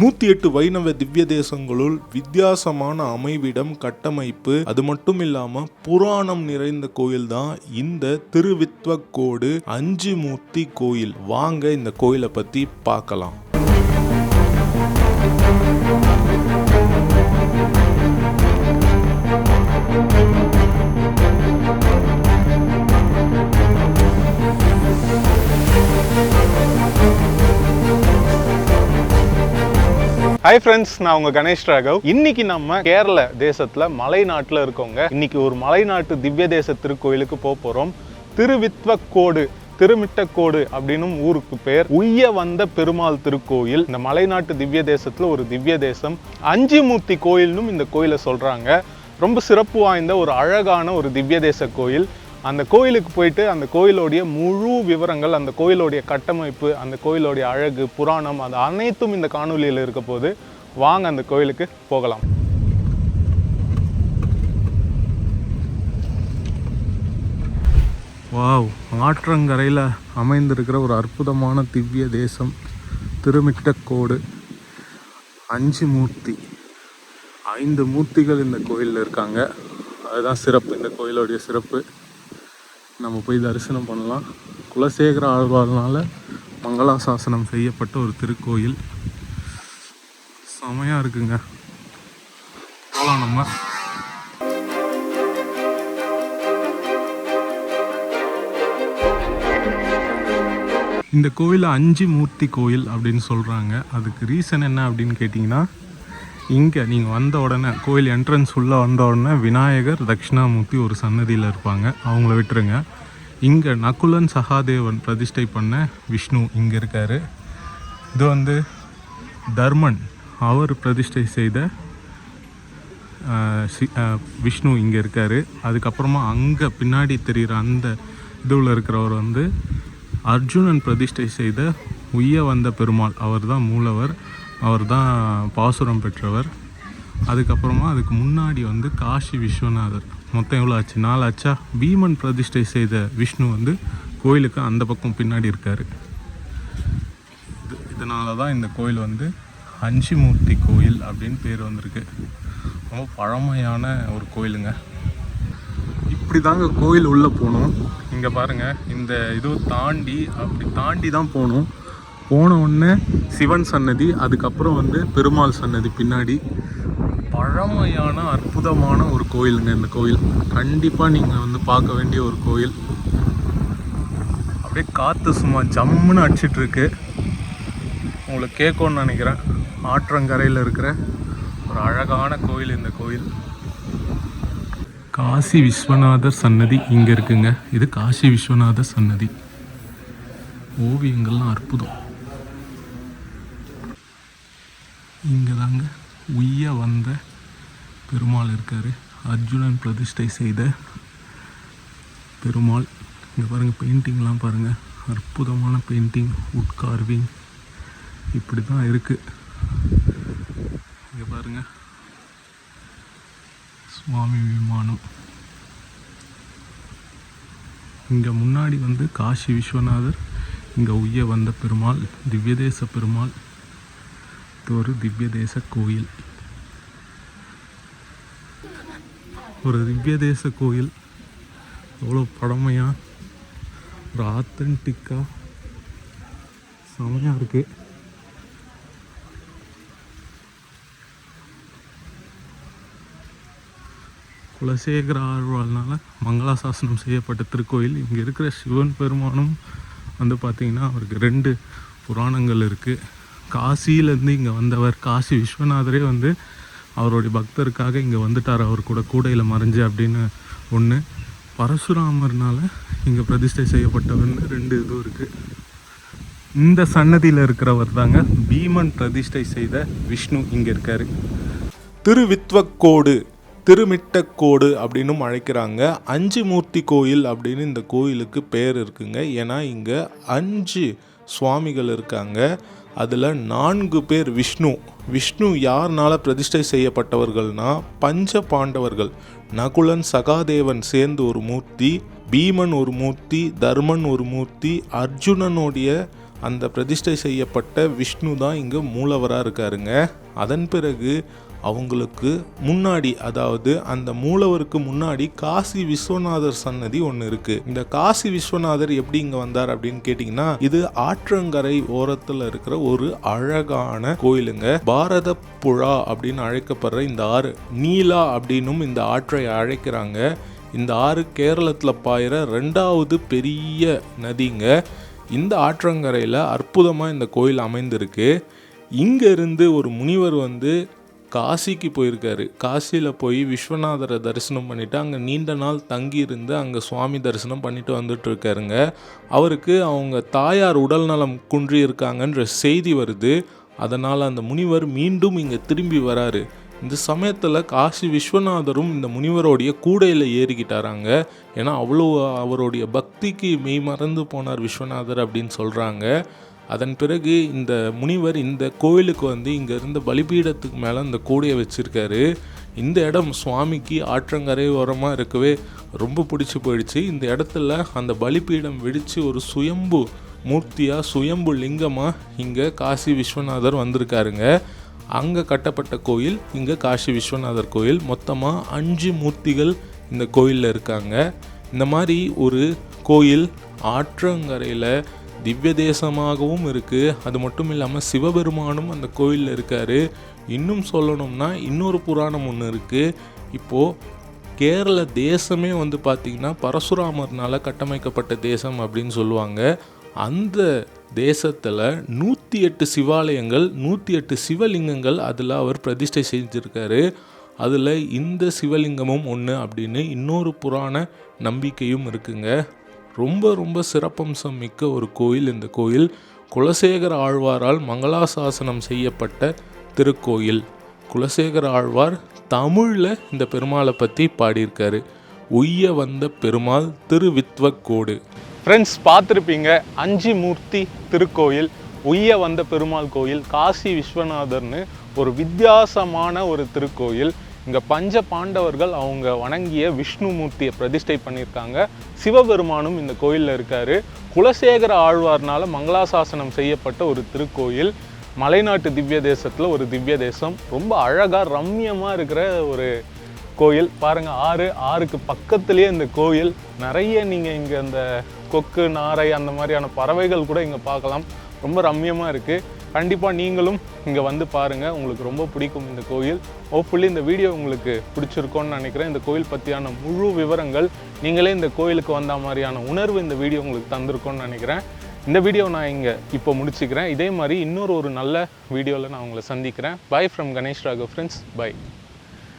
நூத்தி எட்டு வைணவ திவ்ய தேசங்களுள் வித்தியாசமான அமைவிடம் கட்டமைப்பு அது மட்டும் இல்லாம புராணம் நிறைந்த கோயில் தான் இந்த திருவித்வக்கோடு அஞ்சு மூர்த்தி கோயில். வாங்க இந்த கோயிலை பத்தி பார்க்கலாம். ஹாய் ஃப்ரெண்ட்ஸ் நான் உங்க கணேஷ் ராகவ். இன்னைக்கு நம்ம கேரள தேசத்துல மலைநாட்டில் இருக்கவங்க இன்னைக்கு ஒரு மலைநாட்டு திவ்ய தேச திருக்கோயிலுக்கு போக போறோம். திருவித்வக்கோடு திருமிட்டக்கோடு அப்படின்னும் ஊருக்கு பேர். உய்ய வந்த பெருமாள் திருக்கோயில். இந்த மலைநாட்டு திவ்ய தேசத்துல ஒரு திவ்ய தேசம். அஞ்சு மூர்த்தி கோயில்னும் இந்த கோயிலை சொல்றாங்க. ரொம்ப சிறப்பு வாய்ந்த ஒரு அழகான ஒரு திவ்ய தேச கோயில். அந்த கோயிலுக்கு போயிட்டு அந்த கோயிலோடைய முழு விவரங்கள் அந்த கோயிலோடைய கட்டமைப்பு அந்த கோயிலோடைய அழகு புராணம் அது அனைத்தும் இந்த காணொலியில் இருக்க போது வாங்க அந்த கோயிலுக்கு போகலாம். வாவ் ஆற்றங்கரையில் அமைந்திருக்கிற ஒரு அற்புதமான திவ்ய தேசம் திருமிட்டக்கோடு. அஞ்சு மூர்த்தி. ஐந்து மூர்த்திகள் இந்த கோயிலில் இருக்காங்க. அதுதான் சிறப்பு. இந்த கோயிலோடைய சிறப்பு. நம்ம போய் தரிசனம் பண்ணலாம். குலசேகர ஆழ்வார்னால மங்களாசாசனம் செய்யப்பட்ட ஒரு திருக்கோயில். செமையாக இருக்குங்க. போகலாம் நம்ம. இந்த கோயில் அஞ்சு மூர்த்தி கோயில் அப்படின்னு சொல்கிறாங்க அதுக்கு ரீசன் என்ன அப்படின்னு கேட்டிங்கன்னா இங்கே நீங்கள் வந்த உடனே கோயில் என்ட்ரன்ஸ் உள்ளே வந்த உடனே விநாயகர் தட்சிணாமூர்த்தி ஒரு சன்னதியில் இருப்பாங்க. அவங்கள விட்டுருங்க. இங்கே நகுலன் சகாதேவன் பிரதிஷ்டை பண்ண விஷ்ணு இங்கே இருக்கார். இது வந்து தர்மன். அவர் பிரதிஷ்டை செய்த விஷ்ணு இங்கே இருக்கார். அதுக்கப்புறமா அங்கே பின்னாடி தெரிகிற அந்த இதுவில் இருக்கிறவர் வந்து அர்ஜுனன் பிரதிஷ்டை செய்த உய்ய வந்த பெருமாள். அவர் தான் மூலவர். அவர் தான் பாசுரம் பெற்றவர். அதுக்கப்புறமா அதுக்கு முன்னாடி வந்து காஷி விஸ்வநாதர். மொத்தம் எவ்வளோ ஆச்சு? நாலு ஆச்சா? பீமன் பிரதிஷ்டை செய்த விஷ்ணு வந்து கோயிலுக்கு அந்த பக்கம் பின்னாடி இருக்கார். இது இதனால தான் இந்த கோயில் வந்து அஞ்சிமூர்த்தி கோயில் அப்படின்னு பேர் வந்திருக்கு. ரொம்ப பழமையான ஒரு கோயிலுங்க. இப்படி தாங்க கோயில் உள்ளே போகணும் இங்கே பாருங்கள் இந்த இது தாண்டி அப்படி தாண்டி தான் போகணும் போன உடனே சிவன் சன்னதி அதுக்கப்புறம் வந்து பெருமாள் சன்னதி பின்னாடி. பழமையான அற்புதமான ஒரு கோயிலுங்க இந்த கோயில். கண்டிப்பாக நீங்கள் வந்து பார்க்க வேண்டிய ஒரு கோயில். அப்படியே காற்று சும்மா ஜம்முன்னு அடிச்சிட்ருக்கு. உங்களுக்கு நினைக்கிறேன். ஆற்றங்கரையில் இருக்கிற ஒரு அழகான கோயில் இந்த கோயில். காசி விஸ்வநாதர் சன்னதி இங்கே இருக்குங்க. இது காசி விஸ்வநாதர் சன்னதி. ஓவியங்கள்லாம் அற்புதம். இங்கே தாங்க உய்ய வந்த பெருமாள் இருக்கார். அர்ஜுனன் பிரதிஷ்டை செய்த பெருமாள். இங்கே பாருங்கள் பெயிண்டிங்லாம் பாருங்கள் அற்புதமான பெயிண்டிங் உட் கார்விங் இப்படி தான் இருக்குது இங்கே பாருங்கள் சுவாமி விமானம். இங்கே முன்னாடி வந்து காசி விஸ்வநாதர் இங்கே உய்ய வந்த பெருமாள் திவ்யதேச பெருமாள். இது ஒரு திவ்யதேச கோயில். ஒரு திவ்யதேச கோயில். எவ்வளோ பழமையாக ஒரு ஆத்தன்டிக்காக செமையாக இருக்குது குலசேகர ஆழ்வார்னால மங்களாசாசனம் செய்யப்பட்ட திருக்கோயில். இங்கே இருக்கிற சிவன் பெருமானும் வந்து பார்த்திங்கன்னா அவருக்கு ரெண்டு புராணங்கள் இருக்குது காசியிலேருந்து இங்கே வந்தவர் காசி விஸ்வநாதரே வந்து அவருடைய பக்தருக்காக இங்கே வந்துட்டார். அவர் கூட கூடையில் மறைஞ்சு அப்படின்னு ஒன்று பரசுராமர்னால் இங்கே பிரதிஷ்டை செய்யப்பட்டவர்னு ரெண்டு இதுவும் இருக்குது இந்த சன்னதியில் இருக்கிறவர் தாங்க பீமன் பிரதிஷ்டை செய்த விஷ்ணு இங்கே இருக்கார். திருவித்வக்கோடு திருமிட்டக்கோடு அப்படின்னும் அழைக்கிறாங்க. அஞ்சு மூர்த்தி கோயில் அப்படின்னு இந்த கோயிலுக்கு பேர் இருக்குங்க. ஏன்னா இங்கே அஞ்சு சுவாமிகள் இருக்காங்க. அதில் நான்கு பேர் விஷ்ணு. விஷ்ணு யார்னால் பிரதிஷ்டை செய்யப்பட்டவர்கள்னா பஞ்ச பாண்டவர்கள். நகுலன் சகாதேவன் சேர்ந்து ஒரு மூர்த்தி பீமன் ஒரு மூர்த்தி தர்மன் ஒரு மூர்த்தி அர்ஜுனனுடைய அந்த பிரதிஷ்டை செய்யப்பட்ட விஷ்ணு தான் இங்கே மூலவராக இருக்காருங்க. அதன் பிறகு அவங்களுக்கு முன்னாடி அதாவது அந்த மூலவருக்கு முன்னாடி காசி விஸ்வநாதர் சன்னதி ஒன்று இருக்கு. இந்த காசி விஸ்வநாதர் எப்படி இங்க வந்தார் அப்படின்னு கேட்டிங்கன்னா இது ஆற்றங்கரை ஓரத்தில் இருக்கிற ஒரு அழகான கோயிலுங்க. பாரத புழா அப்படின்னு அழைக்கப்படுற இந்த ஆறு நீலா அப்படின்னும் இந்த ஆற்றை அழைக்கிறாங்க. இந்த ஆறு கேரளத்தில் பாயிற ரெண்டாவது பெரிய நதிங்க. இந்த ஆற்றங்கரையில் அற்புதமாக இந்த கோயில் அமைந்திருக்கு. இங்கேருந்து ஒரு முனிவர் வந்து காசிக்கு போயிருக்காரு. காசியில் போய் விஸ்வநாதரை தரிசனம் பண்ணிவிட்டு அங்கே நீண்ட நாள் தங்கி இருந்து அங்கே சுவாமி தரிசனம் பண்ணிட்டு வந்துட்டு இருக்காருங்க அவருக்கு அவங்க தாயார் உடல்நலம் குன்றி இருக்காங்கன்ற செய்தி வருது. அதனால் அந்த முனிவர் மீண்டும் இங்கே திரும்பி வராரு. இந்த சமயத்தில் காசி விஸ்வநாதரும் இந்த முனிவருடைய கூடையில் ஏறிக்கிட்டாராங்க. ஏன்னா அவ்வளோ அவருடைய பக்திக்கு மெய் மறந்து போனார் விஸ்வநாதர் அப்படின்னு சொல்கிறாங்க அதன் பிறகு இந்த முனிவர் இந்த கோயிலுக்கு வந்து இங்கே இருந்த பலிபீடத்துக்கு மேலே இந்த கூடையை வச்சுருக்காரு. இந்த இடம் சுவாமிக்கு ஆற்றங்கரை ஓரமாக இருக்கவே ரொம்ப பிடிச்சி போயிடுச்சு. இந்த இடத்துல அந்த பலிபீடம் வெடித்து ஒரு சுயம்பு மூர்த்தியாக சுயம்பு லிங்கமாக இங்கே காசி விஸ்வநாதர் வந்திருக்காருங்க. அங்கே கட்டப்பட்ட கோயில் இங்கே காசி விஸ்வநாதர் கோயில். மொத்தமாக அஞ்சு மூர்த்திகள் இந்த கோயிலில் இருக்காங்க. இந்த மாதிரி ஒரு கோயில் ஆற்றங்கரையில் திவ்ய தேசமாகவும் இருக்குது அது மட்டும் இல்லாமல் சிவபெருமானும் அந்த கோயிலில் இருக்கார். இன்னும் சொல்லணும்னா இன்னொரு புராணம் ஒன்று இருக்குது இப்போது கேரள தேசமே வந்து பார்த்திங்கன்னா பரசுராமர்னால் கட்டமைக்கப்பட்ட தேசம் அப்படின்னு சொல்லுவாங்க. அந்த தேசத்தில் நூற்றி எட்டு சிவாலயங்கள் நூற்றி எட்டு சிவலிங்கங்கள் அதில் அவர் பிரதிஷ்டை செஞ்சுருக்காரு. அதில் இந்த சிவலிங்கமும் ஒன்று அப்படின்னு இன்னொரு புராண நம்பிக்கையும் இருக்குங்க. ரொம்ப ரொம்ப சிறப்பம்சம் மிக்க ஒரு கோயில் இந்த கோயில். குலசேகர ஆழ்வாரால் மங்களாசாசனம் செய்யப்பட்ட திருக்கோயில். குலசேகர ஆழ்வார் தமிழில் இந்த பெருமாளை பற்றி பாடியிருக்காரு. உய்ய வந்த பெருமாள் திருவித்வக்கோடு. ஃப்ரெண்ட்ஸ் பார்த்துருப்பீங்க அஞ்சு மூர்த்தி திருக்கோயில் உய்ய வந்த பெருமாள் கோயில் காசி விஸ்வநாதர்னு ஒரு வித்தியாசமான ஒரு திருக்கோயில். இங்கே பஞ்ச பாண்டவர்கள் அவங்க வணங்கிய விஷ்ணுமூர்த்தியை பிரதிஷ்டை பண்ணியிருக்காங்க. சிவபெருமானும் இந்த கோயிலில் இருக்கார். குலசேகர ஆழ்வார்னால மங்களாசாசனம் செய்யப்பட்ட ஒரு திருக்கோயில். மலைநாட்டு திவ்ய தேசத்தில் ஒரு திவ்ய தேசம். ரொம்ப அழகாக ரம்யமாக இருக்கிற ஒரு கோயில். பாருங்கள் ஆறு ஆறுக்கு பக்கத்துலேயே இந்த கோயில். நிறைய நீங்கள் இங்கே இந்த கொக்கு நாரை அந்த மாதிரியான பறவைகள் கூட இங்கே பார்க்கலாம். ரொம்ப ரம்மியமாக இருக்குது கண்டிப்பாக நீங்களும் இங்கே வந்து பாருங்கள் உங்களுக்கு ரொம்ப பிடிக்கும் இந்த கோயில். ஹோப்ஃபுல்லி இந்த வீடியோ உங்களுக்கு பிடிச்சிருக்கோன்னு நினைக்கிறேன். இந்த கோயில் பற்றியான முழு விவரங்கள் நீங்களே இந்த கோயிலுக்கு வந்த மாதிரியான உணர்வு இந்த வீடியோ உங்களுக்கு தந்திருக்கோன்னு நினைக்கிறேன். இந்த வீடியோ நான் இங்கே இப்போ முடிச்சுக்கிறேன். இதே மாதிரி இன்னொரு ஒரு நல்ல வீடியோவில் நான் உங்களை சந்திக்கிறேன். Bye from Ganesh Raghav friends bye